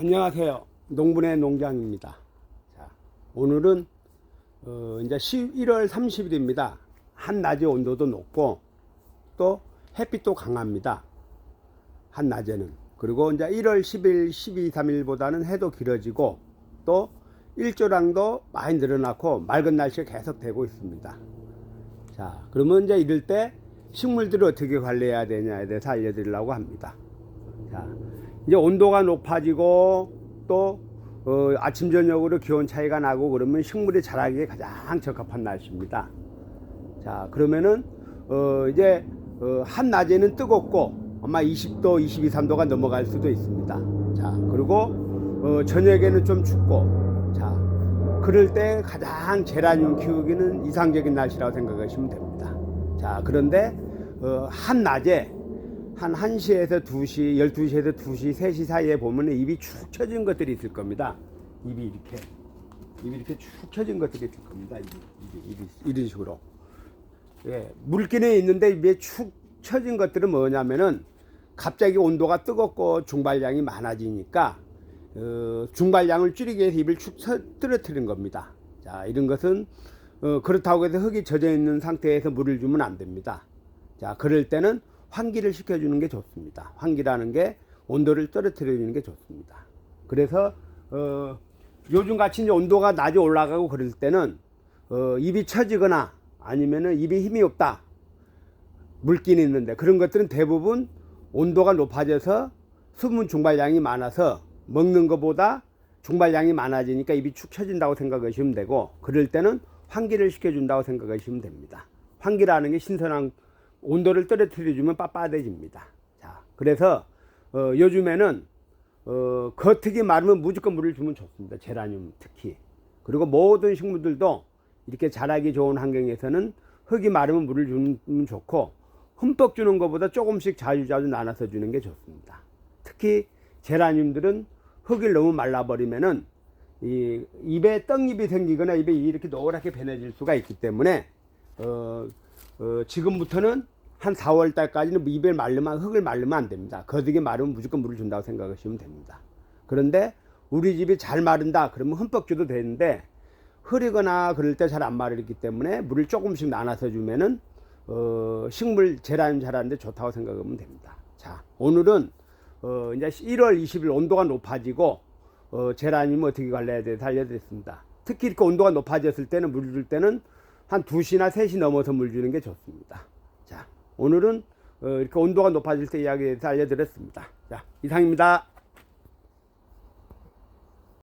안녕하세요. 농분의 농장입니다. 자, 오늘은 어, 이제 11월 30일입니다. 한낮의 온도도 높고 또 햇빛도 강합니다. 한낮에는. 그리고 이제 1월 10일, 12, 3일보다는 해도 길어지고 또 일조량도 많이 늘어나고 맑은 날씨가 계속 되고 있습니다. 자, 그러면 이제 이럴 때 식물들을 어떻게 관리해야 되냐에 대해서 알려드리려고 합니다. 자, 이제 온도가 높아지고 또 어, 아침 저녁으로 기온 차이가 나고 그러면 식물이 자라기에 가장 적합한 날씨입니다. 자 그러면은 어, 이제 어, 한낮에는 뜨겁고 아마 20도, 22, 3도가 넘어갈 수도 있습니다. 자 그리고 어, 저녁에는 좀 춥고 자 그럴 때 가장 제라늄 키우기는 이상적인 날씨라고 생각하시면 됩니다. 자 그런데 어, 한낮에 한 1시에서 2시, 12시에서 2시, 3시 사이에 보면 입이 축 처진 것들이 있을 겁니다. 입이 이렇게. 입이 이렇게 축 처진 것들이 있을 겁니다. 입이, 입이, 입이 이런 식으로. 예, 물기는 있는데 입에 축 처진 것들은 뭐냐면은 갑자기 온도가 뜨겁고 중발량이 많아지니까 어, 중발량을 줄이기 위해서 입을 축 서- 떨어뜨린 겁니다. 자, 이런 것은 어, 그렇다고 해서 흙이 젖어 있는 상태에서 물을 주면 안 됩니다. 자, 그럴 때는 환기를 시켜주는 게 좋습니다. 환기라는 게 온도를 떨어뜨려 주는 게 좋습니다. 그래서 어, 요즘 같이 이제 온도가 낮이 올라가고 그럴 때는 어, 입이 처지거나 아니면은 입에 힘이 없다. 물기는 있는데 그런 것들은 대부분 온도가 높아져서 수분 중발량이 많아서 먹는 것보다 중발량이 많아지니까 입이 축 처진다고 생각하시면 되고 그럴 때는 환기를 시켜준다고 생각하시면 됩니다. 환기라는 게 신선한 온도를 떨어뜨려주면 빳빳해집니다. 자, 그래서 어, 요즘에는 어, 겉흙이 마르면 무조건 물을 주면 좋습니다. 제라늄 특히. 그리고 모든 식물들도 이렇게 자라기 좋은 환경에서는 흙이 마르면 물을 주면 좋고 흠뻑 주는 것보다 조금씩 자주자주 나눠서 주는 게 좋습니다. 특히 제라늄들은 흙을 너무 말라버리면은 이 입에 떡잎이 생기거나 입에 이렇게 노랗게 변해질 수가 있기 때문에 어, 어, 지금부터는 한 4월 달까지는 입을 말르면 흙을 말르면 안 됩니다. 거득이 마르면 무조건 물을 준다고 생각하시면 됩니다. 그런데 우리 집이 잘 마른다 그러면 흠뻑 줘도 되는데 흐리거나 그럴 때 잘 안 마르기 때문에 물을 조금씩 나눠서 주면은 어, 식물 제라늄 자라는데 좋다고 생각하면 됩니다. 자 오늘은 어, 이제 1월 20일 온도가 높아지고 어, 제라늄 어떻게 관리해야 돼서 알려드렸습니다. 특히 이렇게 온도가 높아졌을 때는 물 줄 때는 한 2시나 3시 넘어서 물 주는 게 좋습니다. 자, 오늘은 어, 이렇게 온도가 높아질 때 이야기에 대해서 알려드렸습니다. 자, 이상입니다.